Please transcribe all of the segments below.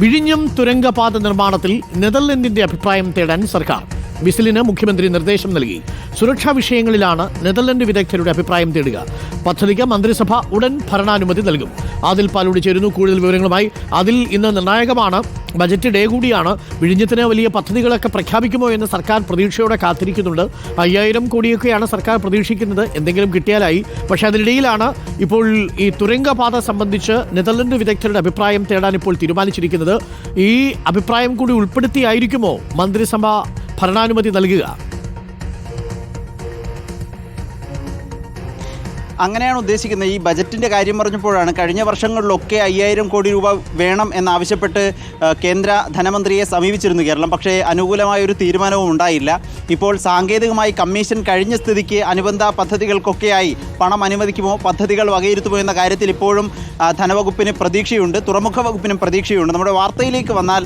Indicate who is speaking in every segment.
Speaker 1: വിഴിഞ്ഞം തുരങ്കപാത നിർമ്മാണത്തിൽ നെതർലൻഡിന്റെ അഭിപ്രായം തേടാൻ സർക്കാർ. ബിസിലിന് മുഖ്യമന്ത്രി നിർദ്ദേശം നൽകി. സുരക്ഷാ വിഷയങ്ങളിലാണ് നെതർലൻഡ് വിദഗ്ധരുടെ അഭിപ്രായം തേടുക. പദ്ധതിക്ക് മന്ത്രിസഭ ഉടൻ ഭരണാനുമതി നൽകും. ആദിൽ പാലോട് ചേരുന്നു. കൂടുതൽ വിവരങ്ങളുമായി അതിൽ ഇന്ന് നിർണായകമാണ്. ബജറ്റ് ഡേ കൂടിയാണ്. വിഴിഞ്ഞത്തിന് വലിയ പദ്ധതികളൊക്കെ പ്രഖ്യാപിക്കുമോ എന്ന് സർക്കാർ പ്രതീക്ഷയോടെ കാത്തിരിക്കുന്നുണ്ട്. അയ്യായിരം കോടിയൊക്കെയാണ് സർക്കാർ പ്രതീക്ഷിക്കുന്നത്. എന്തെങ്കിലും കിട്ടിയാലായി. പക്ഷേ അതിനിടയിലാണ് ഇപ്പോൾ ഈ തുരങ്കപാത സംബന്ധിച്ച് നെതർലൻഡ് വിദഗ്ധരുടെ അഭിപ്രായം തേടാൻ ഇപ്പോൾ തീരുമാനിച്ചിരിക്കുന്നത്. ഈ അഭിപ്രായം കൂടി ഉൾപ്പെടുത്തിയായിരിക്കുമോ മന്ത്രിസഭ ഭരണാനുമതി നൽകുക.
Speaker 2: അങ്ങനെയാണ് ഉദ്ദേശിക്കുന്നത്. ഈ ബജറ്റിന്റെ കാര്യം പറഞ്ഞപ്പോഴാണ് കഴിഞ്ഞ വർഷങ്ങളിലൊക്കെ അയ്യായിരം കോടി രൂപ വേണം എന്നാവശ്യപ്പെട്ട് കേന്ദ്ര ധനമന്ത്രിയെ സമീപിച്ചിരുന്നു കേരളം. പക്ഷേ അനുകൂലമായ ഒരു തീരുമാനവും ഉണ്ടായില്ല. ഇപ്പോൾ സാങ്കേതികമായി കമ്മീഷൻ കഴിഞ്ഞ സ്ഥിതിക്ക് അനുബന്ധ പദ്ധതികൾക്കൊക്കെയായി പണം അനുവദിക്കുമോ പദ്ധതികൾ വകയിരുത്തുമോ എന്ന കാര്യത്തിൽ ഇപ്പോഴും ധനവകുപ്പിന് പ്രതീക്ഷയുണ്ട് തുറമുഖ വകുപ്പിനും പ്രതീക്ഷയുണ്ട്. നമ്മുടെ വാർത്തയിലേക്ക് വന്നാൽ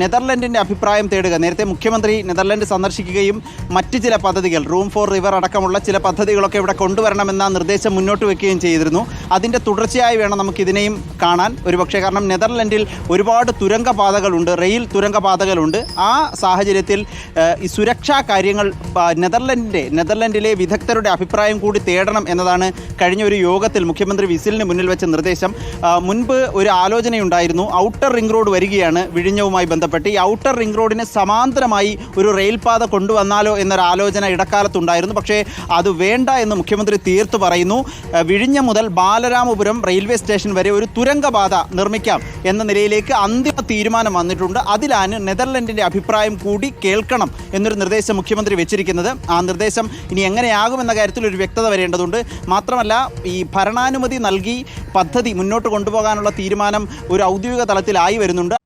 Speaker 2: നെതർലൻഡിന്റെ അഭിപ്രായം തേടുക. നേരത്തെ മുഖ്യമന്ത്രി നെതർലൻഡ് സന്ദർശിക്കുകയും മറ്റ് ചില പദ്ധതികൾ റൂം ഫോർ റിവർ അടക്കമുള്ള ചില പദ്ധതികളൊക്കെ ഇവിടെ കൊണ്ടുവരണമെന്ന നിർദ്ദേശം മുന്നോട്ട് വെക്കുകയും ചെയ്തിരുന്നു. അതിന്റെ തുടർച്ചയായി വേണം നമുക്ക് ഇതിനെയും കാണാൻ. ഒരുപക്ഷെ കാരണം നെതർലൻഡിൽ ഒരുപാട് തുരങ്കപാതകളുണ്ട് റെയിൽ തുരങ്കപാതകളുണ്ട്. ആ സാഹചര്യത്തിൽ ഈ സുരക്ഷാ കാര്യങ്ങൾ നെതർലൻഡിന്റെ നെതർലൻഡിലെ വിദഗ്ധരുടെ അഭിപ്രായം കൂടി തേടണം എന്നതാണ് കഴിഞ്ഞ ഒരു യോഗത്തിൽ മുഖ്യമന്ത്രി വിസിലിന് മുന്നിൽ വെച്ച നിർദ്ദേശം. മുൻപ് ഒരു ആലോചനയുണ്ടായിരുന്നു. ഔട്ടർ റിംഗ് റോഡ് വരികയാണ് വിഴിഞ്ഞവുമായി ബന്ധപ്പെട്ട്. ഈ ഔട്ടർ റിംഗ് റോഡിന് സമാന്തരമായി ഒരു റെയിൽപാത കൊണ്ടുവന്നാലോ എന്നൊരു ആലോചന ഇടക്കാലത്തുണ്ടായിരുന്നു. പക്ഷേ അത് വേണ്ട എന്ന് മുഖ്യമന്ത്രി തീർത്തു പറയുന്നു. വിഴിഞ്ഞ മുതൽ ബാലരാമപുരം റെയിൽവേ സ്റ്റേഷൻ വരെ ഒരു തുരങ്കപാത നിർമ്മിക്കാം എന്ന നിലയിലേക്ക് അന്തിമ തീരുമാനം വന്നിട്ടുണ്ട്. അതിലാണ് നെതർലൻഡിന്റെ അഭിപ്രായം കൂടി കേൾക്കണം എന്നൊരു നിർദ്ദേശം മുഖ്യമന്ത്രി വെച്ചിരിക്കുന്നത്. ആ നിർദ്ദേശം ഇനി എങ്ങനെയാകുമെന്ന കാര്യത്തിൽ ഒരു വ്യക്തത വരേണ്ടതുണ്ട്. മാത്രമല്ല ഈ ഭരണാനുമതി നൽകി പദ്ധതി മുന്നോട്ട് കൊണ്ടുപോകാനുള്ള തീരുമാനം ഒരു ഔദ്യോഗിക തലത്തിലായി വരുന്നുണ്ട്.